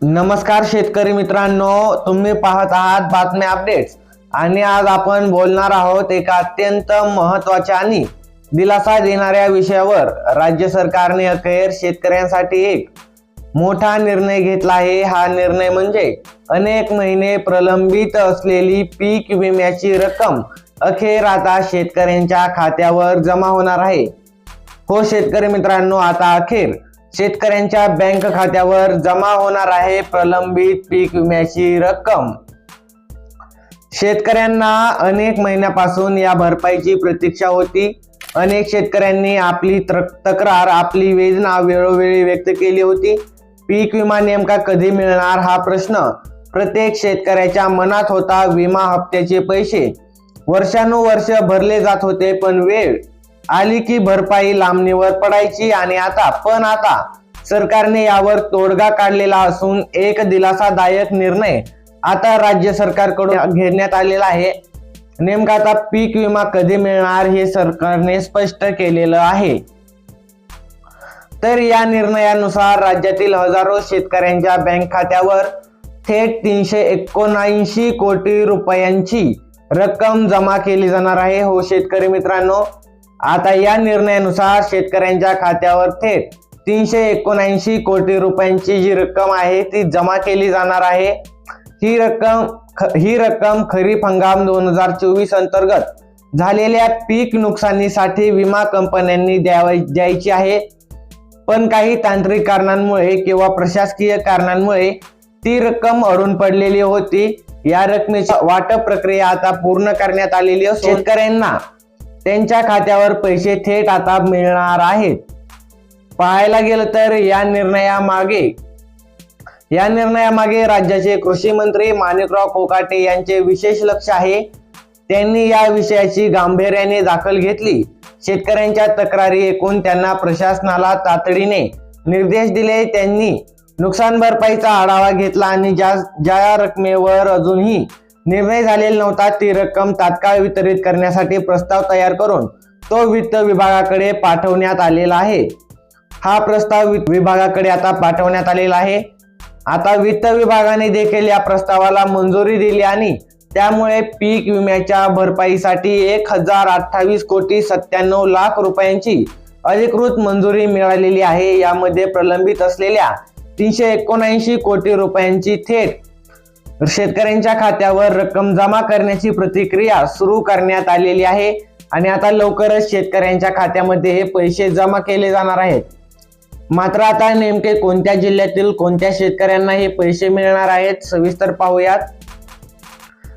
नमस्कार शेतकरी मित्रांनो तुम्ही पाहत आहात बातम्या अपडेट्स आणि आज आपण बोलणार आहोत एका अत्यंत महत्त्वाच्या आणि दिलासा देणाऱ्या विषयावर. राज्य सरकारने अखेर शेतकऱ्यांसाठी एक मोठा निर्णय घेतला आहे. हा निर्णय म्हणजे अनेक महिने प्रलंबित असलेली पीक विम्याची रक्कम अखेर आता शेतकऱ्यांच्या खात्यावर जमा होणार आहे. हो शेतकरी मित्रांनो आता अखेर शेतकऱ्यांच्या बँक खात्यावर जमा होणार आहे प्रलंबित पीक विम्याची रक्कम. शेतकऱ्यांना अनेक महिन्यापासून या भरपाईची प्रतीक्षा होती. अनेक शेतकऱ्यांनी आपली तक्रार आपली वेदना वेळोवेळी व्यक्त केली होती. पीक विमा नेमका कधी मिळणार हा प्रश्न? प्रत्येक शेतकऱ्याच्या मनात होता विमा हप्त्याचे पैसे. वर्षानुवर्ष भरले जात होते पण वेळ आली की भरपाई लांबणीवर पडायची आणि आता पण आता सरकारने यावर तोडगा काढलेला असून एक दिलासादायक निर्णय आता राज्य सरकारकडून घेण्यात आलेला आहे. नेमका आता पीक विमा कधी मिळणार हे सरकारने स्पष्ट केलेलं आहे. तर या निर्णयानुसार राज्यातील हजारो शेतकऱ्यांच्या बँक खात्यावर थेट तीनशे एकोणऐंशी कोटी रुपयांची रक्कम जमा केली जाणार आहे. हो शेतकरी मित्रांनो आता या निर्णयानुसार शेतकऱ्यांच्या खात्यावर थेट तीनशे एकोणऐंशी कोटी रुपयांची जी रक्कम आहे ती जमा केली जाणार आहे. ही रक्कम ख- ही रक्कम खरीप हंगाम दोन हजार चोवीस अंतर्गत झालेल्या पीक नुकसानीसाठी विमा कंपन्यांनी द्याव द्यायची आहे. पण काही तांत्रिक कारणांमुळे किंवा प्रशासकीय कारणांमुळे ती रक्कम अडून पडलेली होती. या रकमेची वाटप प्रक्रिया आता पूर्ण करण्यात आलेली असून शेतकऱ्यांना त्यांच्या खात्यावर पैसे थेट आता मिळणार आहेत. पाहायला गेलं तर या निर्णयामागे या निर्णयामागे राज्याचे कृषी मंत्री माणिकराव कोकाटे यांचे विशेष लक्ष आहे. त्यांनी या विषयाची गांभीर्याने दाखल घेतली. शेतकऱ्यांच्या तक्रारी ऐकून त्यांना प्रशासनाला तातडीने निर्देश दिले. त्यांनी नुकसान भरपाईचा आढावा घेतला आणि ज्या ज्या रकमेवर अजूनही निर्णय झालेला नव्हता. ती रक्कम तात्काळ वितरित करण्यासाठी प्रस्ताव तयार करून तो वित्त विभागाकडे पाठवण्यात आलेला आहे. हा प्रस्ताव विभागाकडे आता पाठवण्यात आलेला आहे. आता वित्त विभागाने देखील या प्रस्तावाला मंजुरी दिली आणि त्यामुळे पीक विम्याच्या भरपाईसाठी एक हजार अठ्ठावीस कोटी सत्त्याण्णव लाख रुपयांची अधिकृत मंजुरी मिळालेली आहे. यामध्ये प्रलंबित असलेल्या तीनशे एकोणऐंशी कोटी रुपयांची थेट शेतकऱ्यांच्या खात्यावर रक्कम जमा करण्याची प्रतिक्रिया सुरू करण्यात आलेली आहे. आणि आता लवकरच शेतकऱ्यांच्या खात्यामध्ये हे पैसे जमा केले जाणार आहेत. मात्र आता नेमके कोणत्या जिल्ह्यातील कोणत्या शेतकऱ्यांना हे पैसे मिळणार आहेत सविस्तर पाहूयात.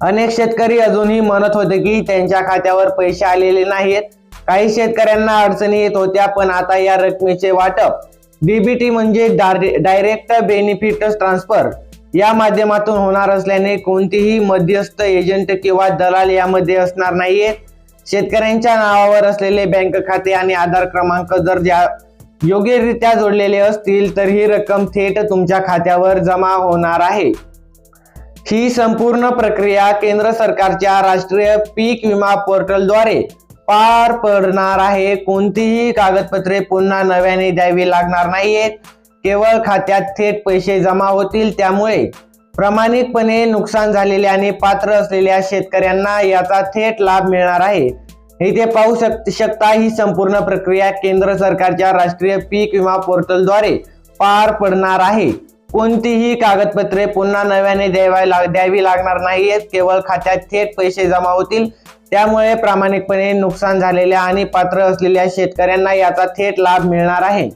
अनेक शेतकरी अजूनही म्हणत होते की त्यांच्या खात्यावर पैसे आलेले नाहीत काही शेतकऱ्यांना अडचणी येत होत्या पण आता या रकमेचे वाटप. डीबीटी म्हणजे डायरेक्ट बेनिफिट ट्रान्सफर. या माध्यमातून होणार असल्याने कोणतीही मध्यस्थ एजंट किंवा दलाल यामध्ये असणार नाहीयेत शेतकऱ्यांच्या नावावर असलेले बँक खाते आणि आधार क्रमांक जर ज्या योग्यरित्या जोडलेले असतील तर ही रक्कम थेट तुमच्या खात्यावर जमा होणार आहे. ही संपूर्ण प्रक्रिया केंद्र सरकारच्या राष्ट्रीय पीक विमा पोर्टलद्वारे पार पडणार आहे. कोणतीही कागदपत्रे पुन्हा नव्याने द्यावी लागणार नाहीयेत. केवळ खात्यात थेट पैसे जमा होतील त्यामुळे प्रामाणिकपणे नुकसान झालेले आणि पात्र असलेल्या शेतकऱ्यांना याचा थेट लाभ मिळणार आहे. इथे पाहू शक शकता ही संपूर्ण प्रक्रिया केंद्र सरकारच्या राष्ट्रीय पीक विमा पोर्टलद्वारे पार पडणार आहे. कोणतीही कागदपत्रे पुन्हा नव्याने द्यावी लाग द्यावी लागणार नाहीयेत. केवळ खात्यात थेट पैसे जमा होतील. त्यामुळे प्रामाणिकपणे नुकसान झालेल्या आणि पात्र असलेल्या शेतकऱ्यांना याचा थेट लाभ मिळणार आहे.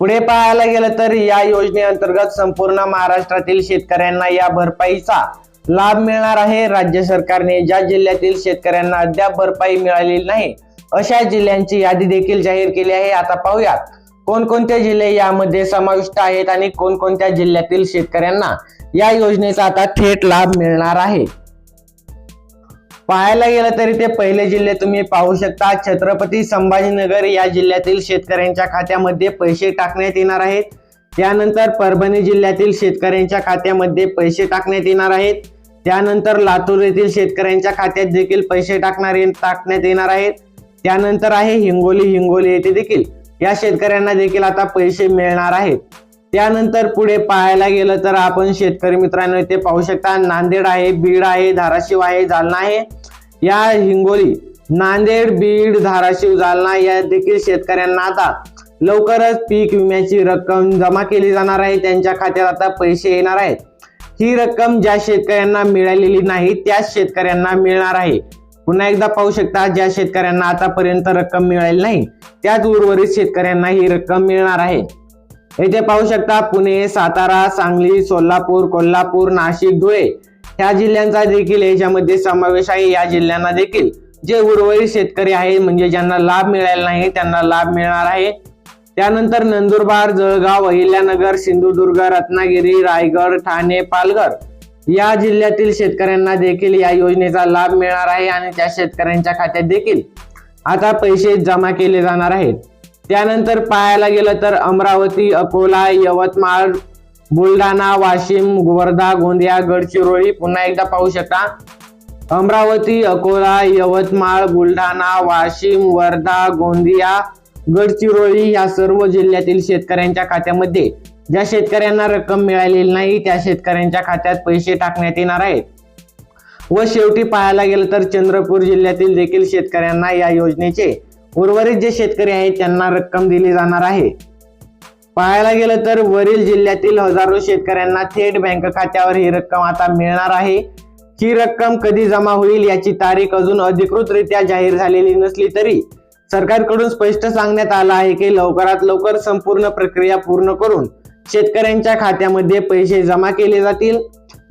पुढे पाहायला गेलं तर या योजनेअंतर्गत संपूर्ण महाराष्ट्रातील शेतकऱ्यांना या भरपाईचा लाभ मिळणार आहे. राज्य सरकारने ज्या जिल्ह्यातील शेतकऱ्यांना अद्याप भरपाई मिळालेली नाही अशा जिल्ह्यांची यादी देखील जाहीर केली आहे. आता पाहूयात कोणकोणते जिल्हे यामध्ये समाविष्ट आहेत आणि कोणकोणत्या जिल्ह्यातील शेतकऱ्यांना या योजनेचा आता थेट लाभ मिळणार आहे? पाहायला गेलं तरी ते पहिले जिल्हे तुम्ही पाहू शकता. छत्रपती संभाजीनगर या जिल्ह्यातील शेतकऱ्यांच्या खात्यामध्ये पैसे टाकण्यात येणार आहेत. त्यानंतर परभणी जिल्ह्यातील शेतकऱ्यांच्या खात्यामध्ये पैसे टाकण्यात येणार आहेत. त्यानंतर लातूर येथील शेतकऱ्यांच्या खात्यात देखील पैसे टाकणार टाकण्यात येणार आहेत. त्यानंतर आहे हिंगोली हिंगोली येथे देखील या शेतकऱ्यांना देखील आता पैसे मिळणार आहेत. त्यानंतर पुढे पाहायला गेलं तर आपण शेतकरी मित्रांनो इथे पाहू शकता. नांदेड आहे बीड आहे धाराशिव आहे जालना आहे. या हिंगोली नांदेड बीड धाराशिव जालना या देखील शेतकऱ्यांना आता लवकरच पीक विम्याची रक्कम जमा केली जाणार आहे. त्यांच्या खात्यात आता पैसे येणार आहेत. ही रक्कम ज्या शेतकऱ्यांना मिळालेली नाही त्याच शेतकऱ्यांना मिळणार आहे. पुन्हा एकदा पाहू शकता ज्या शेतकऱ्यांना आतापर्यंत रक्कम मिळाली नाही त्याच उर्वरित शेतकऱ्यांना ही रक्कम मिळणार आहे. येथे पाहू शकता पुणे सातारा सांगली सोलापूर कोल्हापूर नाशिक धुळे ह्या जिल्ह्यांचा देखील याच्यामध्ये समावेश आहे. या जिल्ह्यांना देखील जे उर्वरित शेतकरी आहेत म्हणजे ज्यांना लाभ मिळाला नाही त्यांना लाभ मिळणार आहे. त्यानंतर नंदुरबार जळगाव अहिल्यानगर सिंधुदुर्ग रत्नागिरी रायगड ठाणे पालघर या जिल्ह्यातील शेतकऱ्यांना देखील या योजनेचा लाभ मिळणार आहे आणि त्या शेतकऱ्यांच्या खात्यात देखील आता पैसे जमा केले जाणार आहेत. त्यानंतर पाहायला गेलं तर अमरावती अकोला यवतमाळ बुलढाणा वाशिम वर्धा गोंदिया गडचिरोली पुन्हा एकदा पाहू शकता. अमरावती अकोला यवतमाळ बुलढाणा वाशिम वर्धा गोंदिया गडचिरोली या सर्व जिल्ह्यातील शेतकऱ्यांच्या खात्यामध्ये. ज्या शेतकऱ्यांना रक्कम मिळालेली नाही त्या शेतकऱ्यांच्या खात्यात पैसे टाकण्यात येणार आहेत. व शेवटी पाहायला गेलं तर चंद्रपूर जिल्ह्यातील देखील शेतकऱ्यांना या योजनेचे उर्वरित जे शेतकरी आहेत त्यांना रक्कम दिली जाणार आहे. पाहायला गेलं तर वरील जिल्ह्यातील हजारो शेतकऱ्यांना थेट बँक खात्यावर ही रक्कम आता मिळणार आहे. ही रक्कम कधी जमा होईल याची तारीख अजून अधिकृतरित्या जाहीर झालेली नसली तरी सरकारकडून स्पष्ट सांगण्यात आलं आहे की लवकरात लवकर संपूर्ण प्रक्रिया पूर्ण करून शेतकऱ्यांच्या खात्यामध्ये पैसे जमा केले जातील.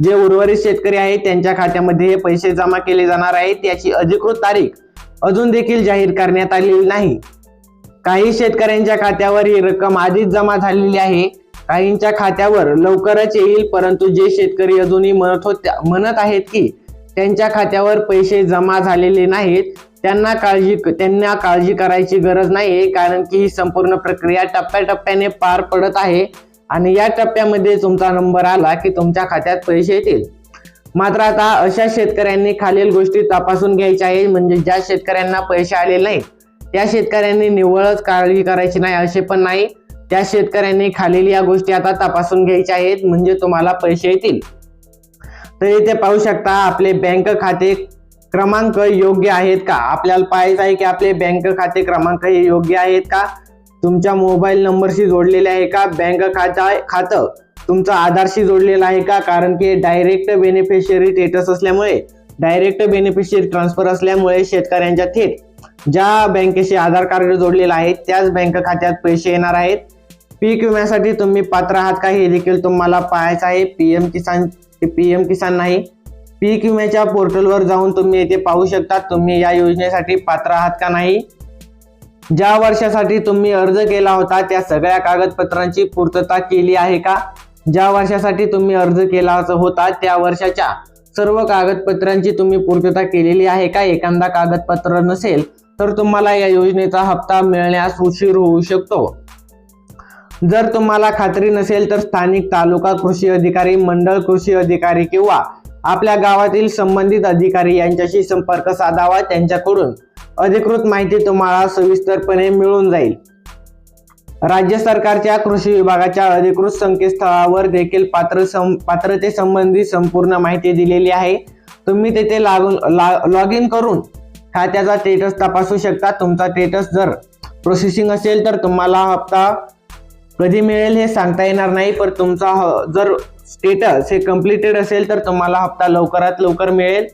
जे उर्वरित शेतकरी आहेत त्यांच्या खात्यामध्ये हे पैसे जमा केले जाणार आहेत याची अधिकृत तारीख अजून देखील जाहीर करण्यात आलेली नाही. काही शेतकऱ्यांच्या खात्यावर ही रक्कम आधीच जमा झालेली आहे. काहींच्या खात्यावर लवकरच येईल परंतु जे शेतकरी अजूनही म्हणत होत्या म्हणत आहेत की त्यांच्या खात्यावर पैसे जमा झालेले नाहीत त्यांना काळजी त्यांना काळजी करायची गरज नाही कारण की ही संपूर्ण प्रक्रिया टप्प्याटप्प्याने पार पडत आहे. आणि या टप्प्यामध्ये तुमचा नंबर आला की तुमच्या खात्यात पैसे येतील. मात्र आता अशा शेतकऱ्यांनी खालील गोष्टी तपासून घ्यायच्या आहे म्हणजे ज्या शेतकऱ्यांना पैसे आले नाहीत त्या शेतकऱ्यांनी निव्वळच काळजी करायची नाही असे पण नाही. त्या शेतकऱ्यांनी खालील या गोष्टी आता तपासून घ्यायच्या आहेत म्हणजे तुम्हाला पैसे येतील. तर इथे पाहू शकता आपले बँक खाते क्रमांक योग्य आहेत का? आपल्याला पाहायचं आहे की आपले बँक खाते क्रमांक हे योग्य आहेत का? तुमच्या मोबाईल नंबरशी जोडलेले आहे का? बँक खाता खातं तुमचं आधारशी जोडलेलं आहे का? कारण की डायरेक्ट बेनिफिशियरी स्टेटस असल्यामुळे डायरेक्ट बेनिफिशियरी ट्रान्सफर असल्यामुळे शेतकऱ्यांच्या थेट ज्या बँकेशी आधार कार्ड जोडलेलं आहे त्याच बँक खात्यात पैसे येणार आहेत. पीक विम्यासाठी तुम्ही पात्र आहात का हे देखील तुम्हाला पाहायचं आहे. पीएम किसान पीएम किसान नाही. पीक विम्याच्या पोर्टलवर जाऊन तुम्ही येथे पाहू शकता तुम्ही या योजनेसाठी पात्र आहात का नाही. ज्या वर्षासाठी तुम्ही अर्ज केला होता त्या सगळ्या कागदपत्रांची पूर्तता केली आहे का? ज्या वर्षासाठी तुम्ही अर्ज केला होता त्या वर्षाच्या सर्व कागदपत्रांची तुम्ही पूर्तता केलेली आहे का? एखादा कागदपत्र नसेल तर तुम्हाला या योजनेचा हप्ता मिळण्यास उशीर होऊ शकतो. जर तुम्हाला खात्री नसेल तर स्थानिक तालुका कृषी अधिकारी मंडळ कृषी अधिकारी किंवा आपल्या गावातील संबंधित अधिकारी यांच्याशी संपर्क साधावा. त्यांच्याकडून अधिकृत माहिती तुम्हाला सविस्तरपणे मिळून जाईल. राज्य सरकारच्या कृषी विभागाच्या अधिकृत संकेतस्थळावर देखील पात्र सं पात्रतेसंबंधी संपूर्ण माहिती दिलेली आहे. तुम्ही तेथे लागून लॉग इन करून खात्याचा स्टेटस तपासू शकता. तुमचा स्टेटस जर प्रोसेसिंग असेल तर तुम्हाला हप्ता कधी मिळेल हे सांगता येणार नाही पण तुमचा जर स्टेटस हे कम्प्लिटेड असेल तर तुम्हाला हप्ता लवकरात लवकर मिळेल.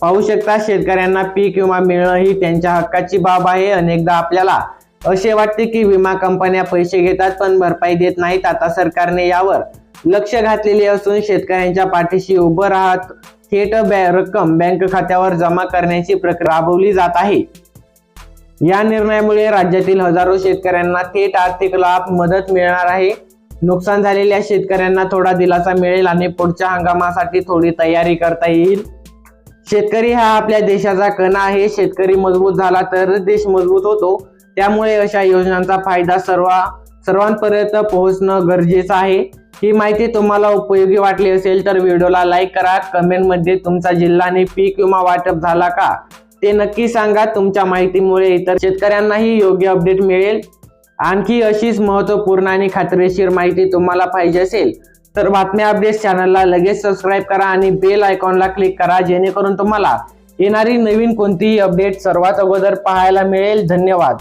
पाहू शकता शेतकऱ्यांना पीक विमा मिळणं ही त्यांच्या हक्काची बाब आहे. अनेकदा आपल्याला असे वाटते की विमा कंपन्या पैसे घेतात पण भरपाई देत नाहीत. आता सरकारने यावर लक्ष घातलेले असून शेतकऱ्यांच्या पाठीशी उभं राहत थेट रक्कम बँक खात्यावर जमा करण्याची प्रक्रिया राबवली जात आहे. या निर्णयामुळे राज्यातील हजारो शेतकऱ्यांना थेट आर्थिक लाभ मदत मिळणार आहे. नुकसान झालेल्या शेतकऱ्यांना थोडा दिलासा मिळेल आणि पुढच्या हंगामासाठी थोडी तयारी करता येईल. शेतकरी हा आपल्या देशाचा कणा आहे. शेतकरी मजबूत झाला तर देश मजबूत होतो. त्यामुळे अशा योजनांचा फायदा सर्व सर्वांपर्यंत पोहोचणं गरजेचं आहे. ही माहिती तुम्हाला उपयोगी वाटली असेल तर व्हिडिओला लाईक करा. कमेंटमध्ये तुमचा जिल्हा आणि पीक विमा वाटप झाला का? ते नक्की सांगा. तुमच्या माहितीमुळे इतर शेतकऱ्यांनाही योग्य अपडेट मिळेल. आणखी अशीच महत्त्वपूर्ण आणि खात्रीशीर माहिती तुम्हाला पाहिजे असेल तर बातम्या अपडेट चॅनलला लगेच सबस्क्राईब करा आणि बेल आयकॉनला क्लिक करा जेणेकरून तुम्हाला येणारी नवीन कोणतीही अपडेट सर्वात अगोदर पाहायला मिळेल. धन्यवाद.